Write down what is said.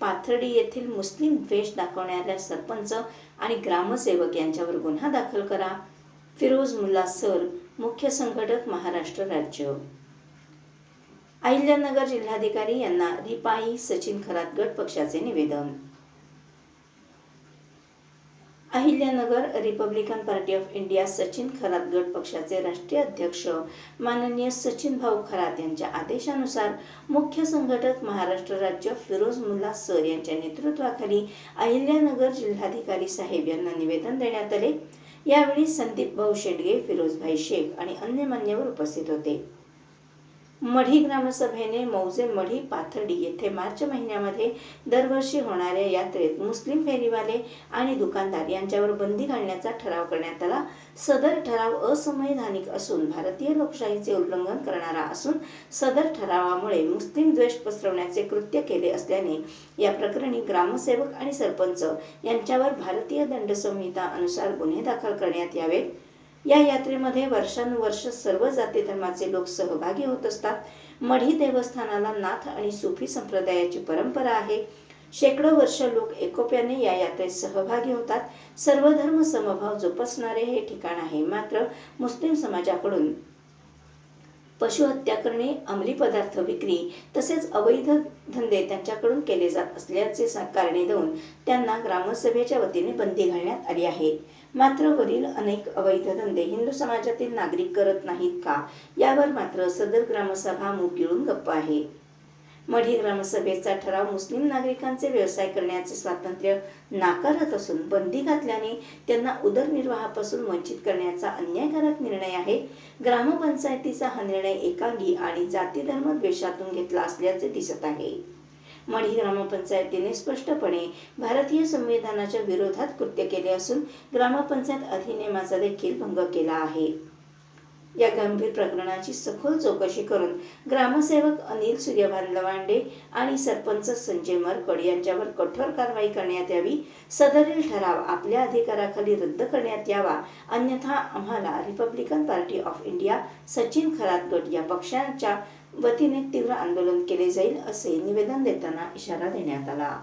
पाथर्डी येथील मुस्लिम वेश दाखवणाऱ्या सरपंच आणि ग्रामसेवक यांच्यावर गुन्हा दाखल करा. फिरोज मुल्ला सर मुख्य संघटक महाराष्ट्र राज्य. अहिल्यानगर जिल्हाधिकारी यांना रिपाई सचिन खरात गट पक्षाचे निवेदन. Ahilyanagar Republican Party of India Sachin Kharat गट पक्षाचे राष्ट्रीय अध्यक्ष. माननीय सचिन भाऊ खरात यांच्या आदेशानुसार मुख्य संघटक महाराष्ट्र राज्य फिरोज मुल्ला सर यांच्या नेतृत्वाखाली अहिल्यानगर जिल्हाधिकारी साहेब यांना निवेदन देण्यात आले. यावेळी संदीप भाऊ शेंडगे फिरोजभाई शेख आणि अन्य मान्यवर उपस्थित होते. मढी ग्रामसभेने मौजे मढी पाथर्डी येथे मार्च महिन्यामध्ये दरवर्षी होणाऱ्या यात्रेत मुस्लिम फेरीवाले आणि दुकानदार यांच्यावर बंदी घालण्याचा ठराव करण्यात आला. सदर ठराव असंवैधानिक असून भारतीय लोकशाहीचे उल्लंघन करणारा असून सदर ठरावामुळे मुस्लिम द्वेष पसरवण्याचे कृत्य केले असल्याने या प्रकरणी ग्रामसेवक आणि सरपंच यांच्यावर भारतीय दंड संहिता अनुसार गुन्हे दाखल करण्यात यावेत. या यात्रेमध्ये वर्षानुवर्ष सर्व जाती धर्माचे लोक सहभागी होत असतात. मढी देवस्थानाला नाथ आणि सुफी संप्रदायाची परंपरा आहे. शेकडो वर्ष लोक एकोप्याने या यात्रेत सहभागी होतात. सर्व धर्म समभाव जोपासणारे हे ठिकाण आहे. मात्र मुस्लिम समाजाकडून पशुहत्या करणे अंमली पदार्थ विक्री तसेच अवैध धंदे त्यांच्याकडून केले जात असल्याचे कारणे देऊन त्यांना ग्रामसभेच्या वतीने बंदी घालण्यात आली आहे. मात्र वरील अनेक अवैध धंदे हिंदू समाजातील नागरिक करत नाहीत का? यावर मात्र सदर ग्रामसभा मूग गिळून गप्प आहे. मढी ग्रामसभेचा ठराव मुस्लिम नागरिकांचे व्यवसाय करण्याचे स्वातंत्र्य नाकारत असून बंदी घातल्याने त्यांना उदरनिर्वाहापासून वंचित करण्याचा अन्यायकारक निर्णय आहे. ग्रामपंचायतीचा हा निर्णय एकांगी आणि जाती धर्म द्वेषातून घेतला असल्याचे दिसत आहे. मढी ग्रामपंचायतीने स्पष्टपणे भारतीय संविधानाच्या विरोधात कृत्य केले असून ग्रामपंचायत अधिनियमाचा देखील भंग केला आहे. या गंभीर प्रकरणाची सखोल चौकशी करून ग्रामसेवक अनिल सूर्यभान लवांडे आणि सरपंच संजय मरकड यांच्यावर कठोर कारवाई करण्यात यावी सदरील ठराव आपल्या अधिकाराखाली रद्द करण्यात यावा अन्यथा आम्हाला Republican Party of India Sachin Kharat गट या पक्षांच्या वतीने तीव्र आंदोलन केले जाईल असे निवेदन देताना इशारा देण्यात आला.